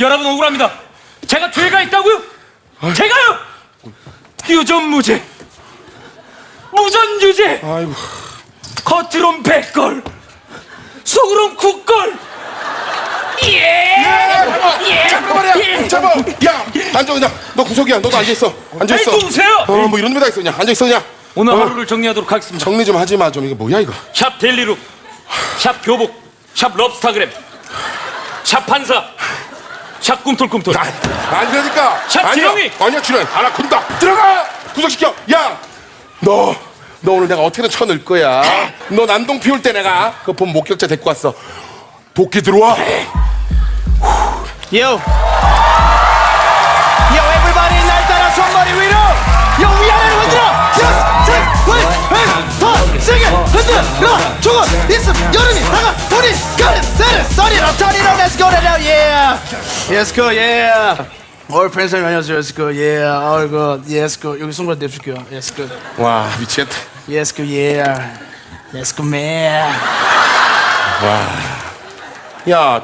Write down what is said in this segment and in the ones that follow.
여러분 억울합니다. 제가 죄가 있다고요? 제가요? 유전무죄, 무전유죄, 아이고. 겉으론 백걸, 속으론 국걸. 예! 예! 잠깐만요. 잠깐. 야, 앉아 그냥. 너 구석이야. 너도 앉아 있어. 앉아 있어. 아이, 누구세요? 어, 뭐 이런 데다 있어 그냥. 앉아 있어 그냥. 오늘 어? 하루를 정리하도록 하겠습니다. 정리 좀 하지 마. 좀 이게 뭐야 이거? 샵 데일리룩, 샵 교복, 샵 럽스타그램, 샵 판사, 샵 꿈틀꿈틀. 안 되니까. 샵 아니야. 지렁이. 아니야 출연. 아나콘다. 들어가. 구속시켜. 야, 너. 너 오늘 내가 어떻게든 쳐넣을 거야. 너 난동 피울 때 내가 그 본 목격자 데리고 왔어. 도끼 들어와. Yo. Go, yeah. 올 팬사님 안녕하세요. Yeah. 아이고, yes, go. 여기 손가락 내줄게요. Go. 와 미치겠다. Go, yeah. Let's go, man. 야.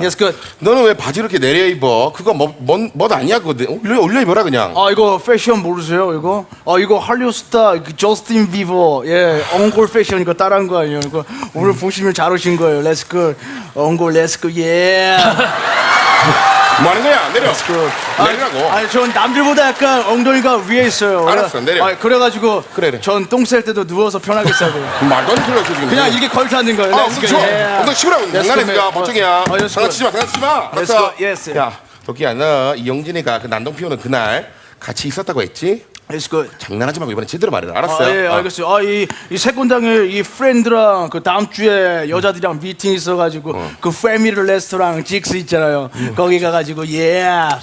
Yes, good. 너는 왜 바지 이렇게 내려 입어? 그거 뭐뭔뭐 아니야 그거 올려 올려 입어라 그냥. 아 이거 패션 모르세요 이거? 아 이거 할리우드 스타 그 저스틴 비버 예 엉골 패션 이거 따라한 거 아니에요 이거 오늘 보시면 잘 오신 거예요 렛츠고 엉골 렛츠고 예 뭐 하는 거야? 내려. 그, 내리라고. 아니 전 남들보다 약간 엉덩이가 위에 있어요 알았어, 내려. 아, 그래가지고 그래, 그래. 전 똥 쌀 때도 누워서 편하게 싸고요 말도 안 되는 소리 지금. 그냥 이렇게 걸터 앉는 거예요 아. 너 시끄러워. Let's 장난해 어, yes, 장난치지 마, 장난치지 마. 알았어. yes. 야, 도끼야, 너 이영진이가 그 난동 피우는 그날 같이 있었다고 했지? 렛츠고 장난하지 말고 이번엔 제대로 말해라. 알았어요? 아, 예, 어. 알겠어요. 아, 이, 이 세권당에 이 프렌드랑 그 다음 주에 여자들이랑 미팅 있어가지고 그 패밀리 레스토랑 직스 있잖아요. 거기 가가지고 예, 뭐,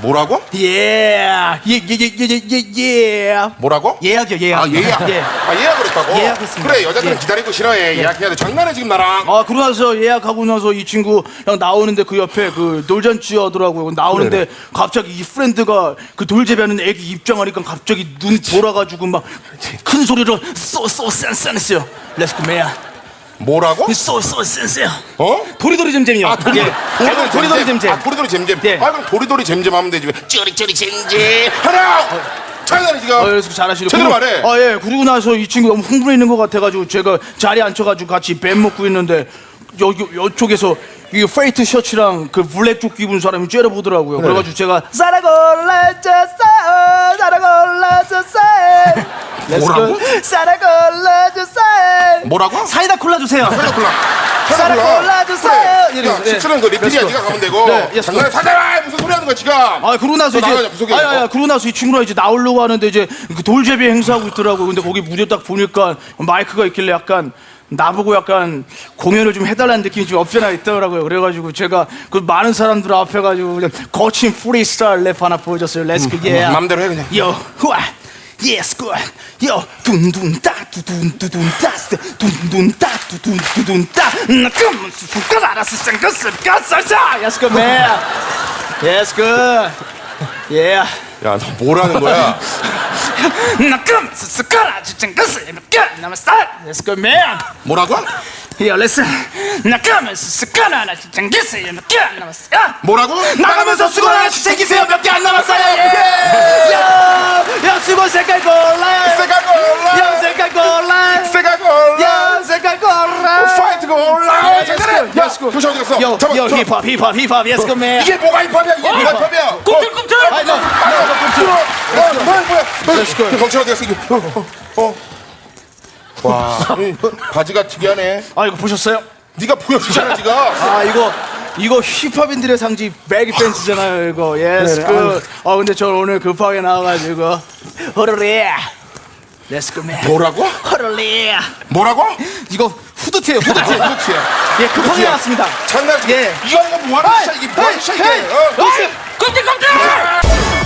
뭐 라고? 예, 예, 예, 예, 예, 예, 예. 뭐라고? 예약이요, 예약. 아, 예약. 예. 아, 예약을 했다고? 예약했습니다. 그래, 여자들은 예. 기다리고 싫어해. 예약해야 돼. 장난해, 지금 나랑. 아, 그러고 나서 예약하고 나서 이 친구 형 나오는데 그 옆에 그 돌잔치 하더라고요. 나오는데 갑자기 이 프렌드가 그 돌제비하는 애기 입장하니까 갑자기 눈 돌아가지고 막 큰 소리로 쏘쏘 센센했어요. 렛츠고 메야. 뭐라고? 쏘쏘 센세요. 어? 도리도리 잼잼이요. 아, 도리도리, 예. 도리도리 잼잼. 아, 도리도리 잼잼. 예. 아, 그럼 도리도리 잼잼 하면 되지. 왜 쪼리쪼리 잼잼. 하나! 장난해, 지금. 어, 그래서 잘하시네. 제대로 말해. 아, 예. 그리고 나서 이 친구 너무 흥분해 있는 것 같아가지고 제가 자리에 앉혀가지고 같이 뱀 먹고 있는데 여기 이쪽에서 이 페이트 셔츠랑 그 블랙 조끼 입은 사람이 째려보더라고요. 그래가지고 제가 사라골라졌어, 사라골라졌어. 뭐라고? 사라골라졌어. 뭐라고? 사이다 콜라 주세요. 사라 콜라. 사라 콜라 주세요. 그래. 야, 예. 식스는 그 리필이야. 네가 가면 되고. 네, yes, 장난해. 사자! 무슨 소리 하는 거야, 지금? 아 그러고 나서 너 이제 나가자, 구석에. 아니 아니 어. 그러고 나서 이 친구랑 이제 나오려고 하는데 이제 그 돌제비 행사하고 있더라고 근데 거기 무대 딱 보니까 마이크가 있길래 약간 나보고 약간 공연을 좀 해달라는 느낌이 좀 없잖아 있더라고요 그래가지고 제가 그 많은 사람들 앞에 가지고 그냥 거친 프리스타일 랩 하나 보여줬어요 렛츠고 예 맘대로 해, 그냥. 요 후아 예스 굿 요, 둔둔 따, 두둔, 두둔 따, 둔둔 따, 두둔, 두둔 따, 예스 굿, 맨! 예스 굿! 예. 야, 너 뭐라는 거야? 뭐라고? Yo, listen. 나 그만 수수가 알아서 생겼을 까싸자! 뭐라고? 나가면서 수건 하나씩 챙기세요. 몇 개 안 남았어요. 예. 야, 야, 수건 색깔 골라. 색깔 골라. 어디 갔어? 요, 요, 잡아. 힙합, 힙합, 힙합. Yes, good man. 이게 뭐가 힙합이야? 이게 뭐가 힙합이야? 꿈틀꿈틀! 너, 너, 어, 뭐야, 뭐야? Let's go. 경찰 어디 갔어? 이게? 어, 어, 어. 와, 이 바지가 특이하네. 아, 이거 보셨어요? 네가 보여주잖아, 지금. 아, 이거. 이거 힙합인들의 상징 베기 팬츠잖아요 이거 예스 그. 아 근데 저 오늘 급하게 나와가지고 허르리 렛츠 고맨 뭐라고? 허르리 뭐라고? 이거 후드티예요 후드티 그렇지야. 예 급하게 후드티야. 나왔습니다 장난. 예. 이거 이거 뭐하는 짓이야? 이게 뭐하는 짓이야? 이게? 어? listen. 꿈틀꿈틀!